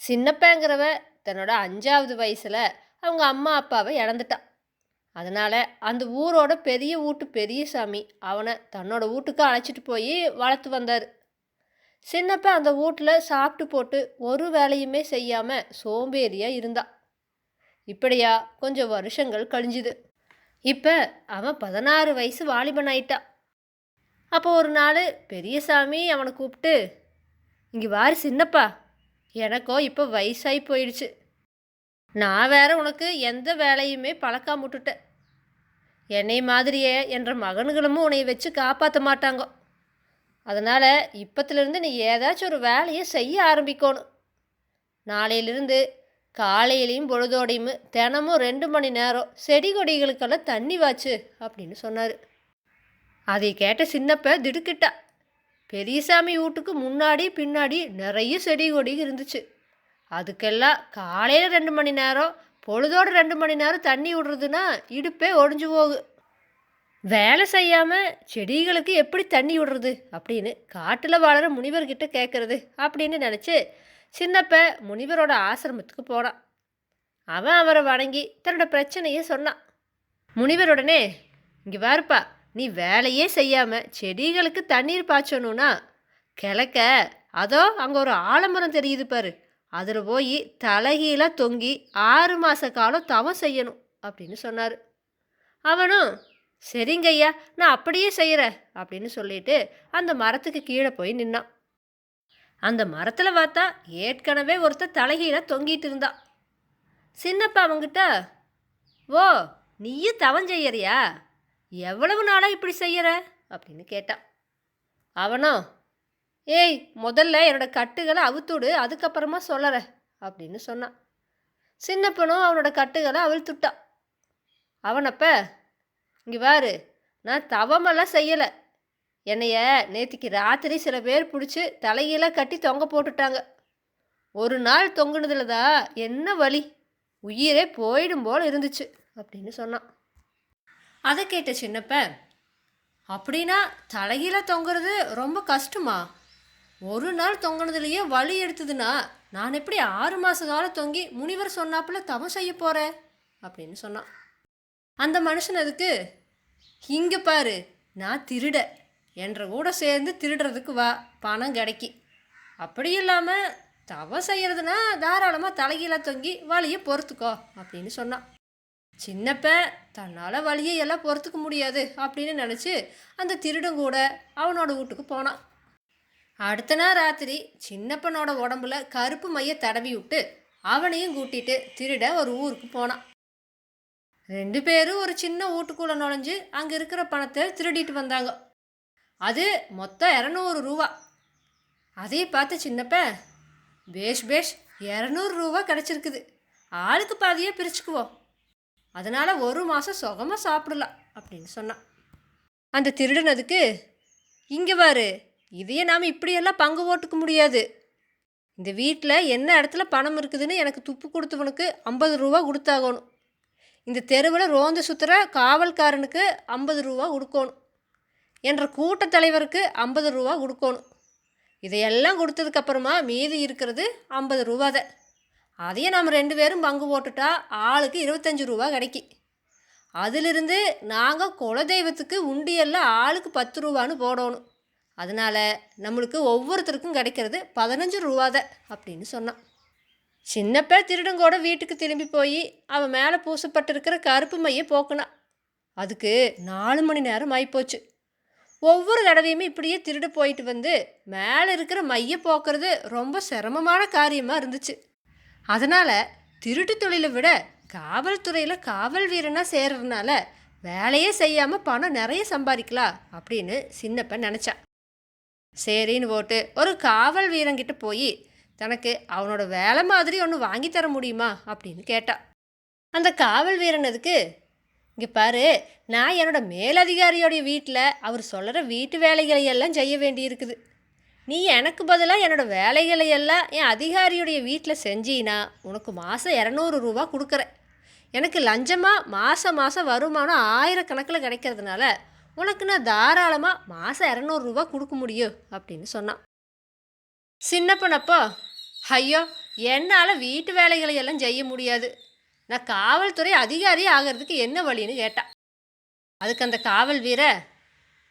சின்னப்பங்கிறவ தன்னோட அஞ்சாவது வயசில் அவங்க அம்மா அப்பாவை இழந்துட்டான். அதனால் அந்த ஊரோட பெரிய வீட்டு பெரிய சாமி அவனை தன்னோட வீட்டுக்கு அழைச்சிட்டு போய் வளர்த்து வந்தார். சின்னப்ப அந்த வீட்டில் சாப்பிட்டு போட்டு ஒரு வேலையுமே செய்யாமல் சோம்பேறியாக இருந்தான் இப்படியா கொஞ்சம் வருஷங்கள் கழிஞ்சுது. இப்போ அவன் பதினாறு வயசு வாலிபன் ஆயிட்டான் அப்போ ஒரு நாள் பெரியசாமி அவனை கூப்பிட்டு இங்கே வாரி சின்னப்பா எனக்கோ இப்போ வயசாகி போயிடுச்சு. நான் வேற உனக்கு எந்த வேலையுமே பழக்காம விட்டுட்டேன் என்னை மாதிரியே என்ற மகன்களும் உன்னை வச்சு காப்பாற்ற மாட்டாங்க. அதனால் இப்போத்துலேருந்து நீ ஏதாச்சும் ஒரு வேலையை செய்ய ஆரம்பிக்கணும் நாளையிலிருந்து காலையிலையும் பொழுதோடையும் தினமும் ரெண்டு மணி நேரம் செடி கொடிகளுக்கெல்லாம் தண்ணி வாச்சு அப்படின்னு சொன்னார். அதை கேட்ட சின்னப்ப திடுக்கிட்டா. பெரியசாமி வீட்டுக்கு முன்னாடி பின்னாடி நிறைய செடி கொடி இருந்துச்சு. அதுக்கெல்லாம் காலையில் ரெண்டு மணி நேரம் பொழுதோடு ரெண்டு மணி நேரம் தண்ணி விடுறதுன்னா இடுப்பே ஒடிஞ்சு போகு வேலை செய்யாமல் செடிகளுக்கு எப்படி தண்ணி விடுறது அப்படின்னு காட்டில் வாழற முனிவர்கிட்ட கேட்குறது அப்படின்னு நினச்சி சின்னப்ப முனிவரோட ஆசிரமத்துக்கு போனான். அவன் அவரை வணங்கி தன்னோட பிரச்சனையை சொன்னான். முனிவருடனே இங்கே வாருப்பா நீ வேலையே செய்யாமல் செடிகளுக்கு தண்ணீர் பாய்ச்சணும்னா கிழக்க அதோ அங்கே ஒரு ஆலமரம் தெரியுது பாரு. அதில் போய் தலைகீழாக தொங்கி ஆறு மாத காலம் தவம் செய்யணும் அப்படின்னு சொன்னார். அவனும் சரிங்க ஐயா நான் அப்படியே செய்கிறேன் அப்படின்னு சொல்லிட்டு அந்த மரத்துக்கு கீழே போய் நின்னான். அந்த மரத்தில் பார்த்தா ஏற்கனவே ஒருத்தர் தலைகீழாக தொங்கிட்டு இருந்தான். சின்னப்பா அவங்கிட்ட ஓ நீயும் தவம் செய்யறியா? எவ்வளவு நாளாக இப்படி செய்யற? அப்படின்னு கேட்டான் அவனோ ஏய் முதல்ல என்னோட கட்டுகளை அவுத்துடு அதுக்கப்புறமா சொல்லற அப்படின்னு சொன்னான் சின்னப்பனும் அவனோட கட்டுகளை அவிழ்த்துட்டான் அவனப்ப இங்கே பாரு நான் தவமெல்லாம் செய்யலை. என்னைய நேற்றுக்கு ராத்திரி சில பேர் பிடிச்சி தலையில கட்டி தொங்க போட்டுட்டாங்க. ஒரு நாள் தொங்குனதுல தான் என்ன வலி? உயிரே போயிடும் போல் இருந்துச்சு அப்படின்னு சொன்னான் அதை கேட்ட சின்னப்ப அப்படின்னா தலைகீழ தொங்குறது ரொம்ப கஷ்டமா? ஒரு நாள் தொங்குனதுலேயே வலி எடுத்ததுன்னா நான் எப்படி ஆறு மாத காலம் தொங்கி முனிவர் சொன்னாப்புல தவம் செய்ய போகிறேன் அப்படின்னு சொன்னான். அந்த மனுஷன் அதுக்கு இங்கே பாரு நான் திருட. என்ற கூட சேர்ந்து திருடுறதுக்கு வா பணம் கிடைக்கி. அப்படி இல்லாமல் தவம் செய்கிறதுனா தாராளமாக தலைகீழாக தொங்கி வலியை பொறுத்துக்கோ அப்படின்னு சொன்னான். சின்னப்ப தன்னால் வழியை எல்லாம் பொறுத்துக்க முடியாது அப்படின்னு நினச்சி அந்த திருடன் கூட அவனோட வீட்டுக்கு போனான். அடுத்த நாள் ராத்திரி சின்னப்பனோட உடம்புல கருப்பு மைய தடவி விட்டு அவனையும் கூட்டிட்டு திருட ஒரு ஊருக்கு போனான். ரெண்டு பேரும் ஒரு சின்ன வீட்டுக்குள்ளே நுழைஞ்சு அங்கே இருக்கிற பணத்தை திருடிட்டு வந்தாங்க. அது மொத்தம் இரநூறு ரூபா. அதையும் பார்த்து சின்னப்ப பேஷ் பேஷ் இரநூறு ரூபா கிடச்சிருக்குது. ஆளுக்கு பாதியாக பிரிச்சுக்குவோம். அதனால் ஒரு மாதம் சுகமாக சாப்பிடலாம் அப்படின்னு சொன்னான். அந்த திருடன் அதுக்கு இங்கே பாரு இதையே நாம் இப்படியெல்லாம் பங்கு போட்டுக்க முடியாது. இந்த வீட்டில் என்ன இடத்துல பணம் இருக்குதுன்னு எனக்கு துப்பு கொடுத்தவனுக்கு ஐம்பது ரூபா கொடுத்தாகணும். இந்த தெருவில் ரோந்து சுற்றுற காவல்காரனுக்கு ஐம்பது ரூபா கொடுக்கணும். என்ற கூட்டத் தலைவருக்கு ஐம்பது ரூபா கொடுக்கணும். இதையெல்லாம் கொடுத்ததுக்கப்புறமா மீதி இருக்கிறது ஐம்பது ரூபா தான். அதையும் நம்ம ரெண்டு பேரும் பங்கு போட்டுட்டா ஆளுக்கு இருபத்தஞ்சி ரூபா கிடைக்கி. அதிலிருந்து நாங்கள் குலதெய்வத்துக்கு உண்டியெல்லாம் ஆளுக்கு பத்து ரூபான்னு போடணும். அதனால் நம்மளுக்கு ஒவ்வொருத்தருக்கும் கிடைக்கிறது பதினஞ்சு ரூபாத அப்படின்னு சொன்னான். சின்னப்ப திருடங்கோட வீட்டுக்கு திரும்பி போய் அவன் மேலே பூசப்பட்டிருக்கிற கருப்பு மையை போக்குனான் அதுக்கு நாலு மணி நேரம் ஆகிப்போச்சு ஒவ்வொரு தடவையுமே இப்படியே திருடு போயிட்டு வந்து மேலே இருக்கிற மைய போக்குறது ரொம்ப சிரமமான காரியமாக இருந்துச்சு. அதனால் திருட்டு தொழிலை விட காவல்துறையில் காவல் வீரனாக சேர்றதுனால வேலையே செய்யாமல் பணம் நிறைய சம்பாதிக்கலாம் அப்படின்னு சின்னப்பன் நினச்சான் சரின்னு போட்டு ஒரு காவல் வீரங்கிட்ட போய் தனக்கு அவனோட வேலை மாதிரி ஒன்று வாங்கி தர முடியுமா அப்படின்னு கேட்டான் அந்த காவல் வீரன் அதுக்கு இங்கே பாரு நான் என்னோட மேலதிகாரியோடைய வீட்டில் அவர் சொல்கிற வீட்டு வேலைகளை எல்லாம் செய்ய வேண்டியிருக்குது. நீ எனக்கு பதிலாக என்னோட வேலைகளை எல்லாம் என் அதிகாரியுடைய வீட்டில் செஞ்சீனா உனக்கு மாதம் இரநூறு ரூபா கொடுக்குறேன். எனக்கு லஞ்சமாக மாதம் மாதம் வருமானம் ஆயிரக்கணக்கில் கிடைக்கிறதுனால உனக்கு நான் தாராளமாக மாதம் இரநூறுவா கொடுக்க முடியும் அப்படின்னு சொன்னான். சின்னப்பனப்போ ஐயோ என்னால் வீட்டு வேலைகளை எல்லாம் செய்ய முடியாது. நான் காவல்துறை அதிகாரி ஆகிறதுக்கு என்ன வழின்னு கேட்டான் அதுக்கு அந்த காவல் வீர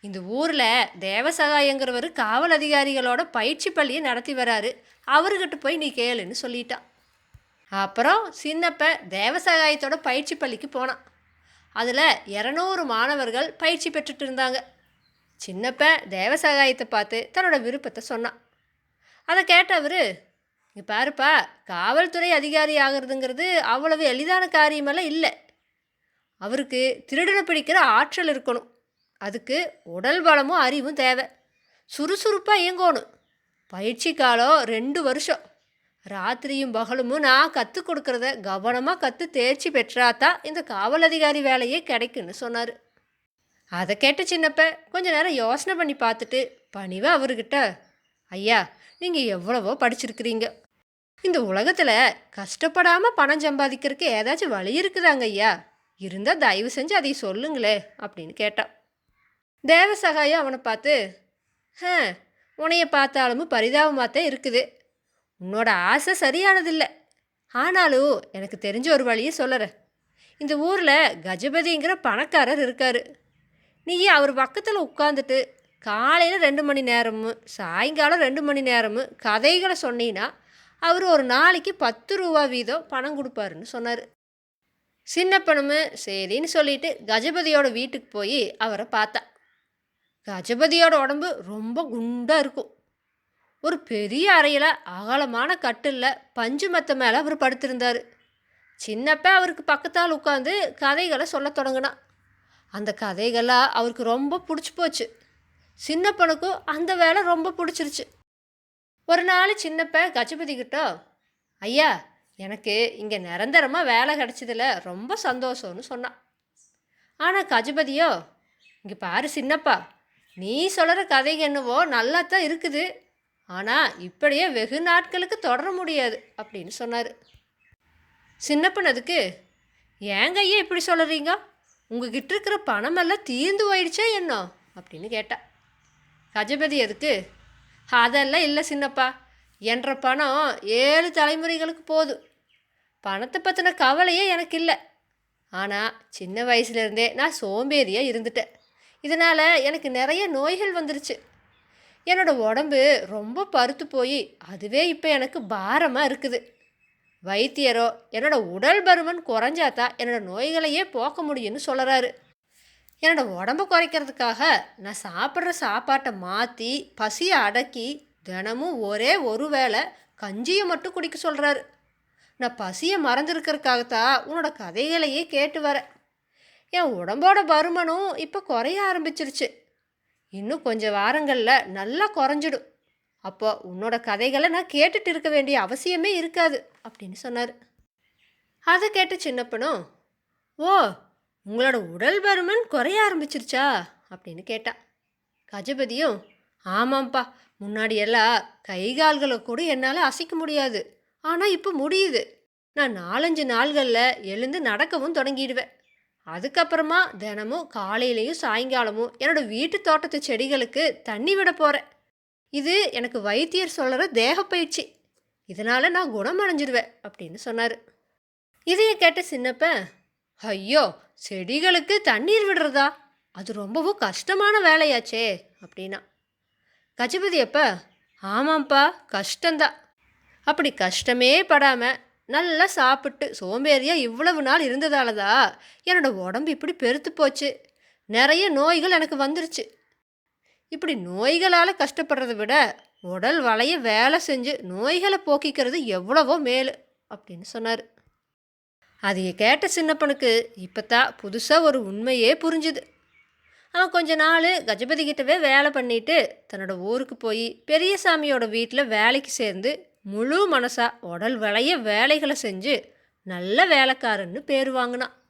இந்த ஊரில் தேவசகாயங்கிறவர் காவல் அதிகாரிகளோட பயிற்சி பள்ளியை நடத்தி வராரு. அவர்கிட்ட போய் நீ கேளுன்னு சொல்லிட்டான் அப்புறம் சின்னப்ப தேவசகாயத்தோட பயிற்சி பள்ளிக்கு போனான். அதில் இரநூறு மாணவர்கள் பயிற்சி பெற்றுட்டு இருந்தாங்க. சின்னப்ப தேவசகாயத்தை பார்த்து தன்னோட விருப்பத்தை சொன்னான். அதை கேட்டவர் இங்கே பாருப்பா காவல்துறை அதிகாரி ஆகிறதுங்கிறது அவ்வளவு எளிதான காரியமெல்லாம் இல்லை. அவருக்கு திருடனை பிடிக்கிற ஆற்றல் இருக்கணும். அதுக்கு உடல் பலமும் அறிவும் தேவை. சுறுசுறுப்பாக இயங்கணும். பயிற்சி காலம் ரெண்டு வருஷம். ராத்திரியும் பகலுமும் நான் கற்றுக் கொடுக்குறத கவனமாக கற்று தேர்ச்சி பெற்றாதான் இந்த காவல் அதிகாரி வேலையே கிடைக்குன்னு சொன்னார். அதை கேட்ட சின்னப்ப கொஞ்ச நேரம் யோசனை பண்ணி பார்த்துட்டு பணிவாக அவர்கிட்ட ஐயா நீங்கள் எவ்வளவோ படிச்சிருக்கிறீங்க. இந்த உலகத்தில் கஷ்டப்படாமல் பணம் சம்பாதிக்கிறதுக்கு ஏதாச்சும் வழி இருக்குதாங்க ஐயா? இருந்தால் தயவு செஞ்சு அதை சொல்லுங்களே அப்படின்னு கேட்டான். தேவசகாயம் அவனை பார்த்து ஹ உன்னைய பார்த்தாலும் பரிதாபமாகத்தான் இருக்குது. உன்னோட ஆசை சரியானதில்லை. ஆனாலும் எனக்கு தெரிஞ்ச ஒரு வழியை சொல்லுறேன். இந்த ஊரில் கஜபதிங்கிற பணக்காரர் இருக்கார். நீ அவர் பக்கத்தில் உட்காந்துட்டு காலையில் ரெண்டு மணி நேரமும் சாயங்காலம் ரெண்டு மணி நேரமும் கதைகளை சொன்னீங்கன்னா அவர் ஒரு நாளைக்கு பத்து ரூபா வீதம் பணம் கொடுப்பாருன்னு சொன்னார். சின்னப்பனும் சரின்னு சொல்லிட்டு கஜபதியோட வீட்டுக்கு போய் அவரை பார்த்தா. கஜபதியோட உடம்பு ரொம்ப குண்டாக இருக்கும். ஒரு பெரிய அறையில் அகலமான கட்டில் பஞ்சு மத்த மேலே அவர் படுத்திருந்தார். சின்னப்ப அவருக்கு பக்கத்தால் உட்காந்து கதைகளை சொல்லத் தொடங்கினான் அந்த கதைகள்லாம் அவருக்கு ரொம்ப பிடிச்சி போச்சு. சின்னப்பனுக்கும் அந்த வேலை ரொம்ப பிடிச்சிருச்சு. ஒரு நாள் சின்னப்ப கஜபதி கிட்ட ஐயா எனக்கு இங்கே நிரந்தரமாக வேலை கிடச்சதில் ரொம்ப சந்தோஷம்னு சொன்னான் ஆனால் கஜபதியோ இங்கே பாரு சின்னப்பா நீ சொல்கிற கதை என்னவோ நல்லா தான் இருக்குது. ஆனால் இப்படியே வெகு நாட்களுக்கு தொடர முடியாது அப்படின்னு சொன்னார். சின்னப்பன் அதுக்கு ஏங்க ஐயா இப்படி சொல்கிறீங்க உங்ககிட்ட இருக்கிற பணமெல்லாம் தீர்ந்து போயிடுச்சா என்ன? அப்படின்னு கேட்டா. கஜபதி அதுக்கு அதெல்லாம் இல்லை சின்னப்பா. என்ற பணம் ஏழு தலைமுறைகளுக்கு போதும் பணத்தை பற்றின கவலையே எனக்கு இல்லை. ஆனால் சின்ன வயசுலேருந்தே நான் சோம்பேறியாக இருந்துட்டேன். இதனால் எனக்கு நிறைய நோய்கள் வந்துருச்சு. என்னோடய உடம்பு ரொம்ப பருத்து போய் அதுவே இப்போ எனக்கு பாரமாக இருக்குது. வைத்தியரோ என்னோட உடல் பருமன் குறைஞ்சாதான் என்னோடய நோய்களையே போக்க முடியும்னு சொல்கிறாரு என்னோடய உடம்ப குறைக்கிறதுக்காக நான் சாப்பிட்ற சாப்பாட்டை மாற்றி பசியை அடக்கி தினமும் ஒரே ஒரு வேளை கஞ்சியை மட்டும் குடிக்க சொல்கிறாரு நான் பசியை மறந்துருக்கிறதுக்காகத்தான் உன்னோட கதைகளையே கேட்டு வரேன். என் உடம்போட பருமனும் இப்போ குறைய ஆரம்பிச்சிருச்சு. இன்னும் கொஞ்சம் வாரங்களில் நல்லா குறைஞ்சிடும். அப்போ உன்னோட கதைகளை நான் கேட்டுட்டு இருக்க வேண்டிய அவசியமே இருக்காது அப்படின்னு சொன்னார். அதை கேட்டு சின்னப்பனும் ஓ உங்களோட உடல் பருமன் குறைய ஆரம்பிச்சிருச்சா? அப்படின்னு கேட்டான் கஜபதியும் ஆமாம்ப்பா முன்னாடியெல்லாம் கை கால்களை கூட என்னால் அசைக்க முடியாது. ஆனால் இப்போ முடியுது. நான் நாலஞ்சு நாள்களில் எழுந்து நடக்கவும் தொடங்கிடுவேன். அதுக்கப்புறமா தினமும் காலையிலையும் சாயங்காலமும் என்னோட வீட்டு தோட்டத்து செடிகளுக்கு தண்ணி விட போகிறேன் இது எனக்கு வைத்தியர் சொல்கிற தேகப்பயிற்சி இதனால் நான் குணமடைஞ்சிடுவேன் அப்படின்னு சொன்னார். இதைய கேட்ட சின்னப்ப ஐயோ செடிகளுக்கு தண்ணீர் விடுறதா? அது ரொம்பவும் கஷ்டமான வேலையாச்சே அப்படின்னா. கஜபதி அப்பா ஆமாம்ப்பா கஷ்டந்தான் அப்படி கஷ்டமே படாமல் நல்லா சாப்பிட்டு சோம்பேறியாக இவ்வளவு நாள் இருந்ததால தான் என்னோட உடம்பு இப்படி பெருத்து போச்சு. நிறைய நோய்கள் எனக்கு வந்துருச்சு. இப்படி நோய்களால் கஷ்டப்படுறத விட உடல் வளைய வேலை செஞ்சு நோய்களை போக்கிக்கிறது எவ்வளவோ மேலு அப்படின்னு சொன்னார். அதையை கேட்ட சின்னப்பனுக்கு இப்போ தான் புதுசாக ஒரு உண்மையே புரிஞ்சுது. அவன் கொஞ்ச நாள் கஜபதி கிட்டவே வேலை பண்ணிட்டு தன்னோட ஊருக்கு போய் பெரியசாமியோட வீட்டில் வேலைக்கு சேர்ந்து முழு மனசா உடல் விளைய வேலைகளை செஞ்சு நல்ல வேலைக்காரன்னு பேர் வாங்கினான்.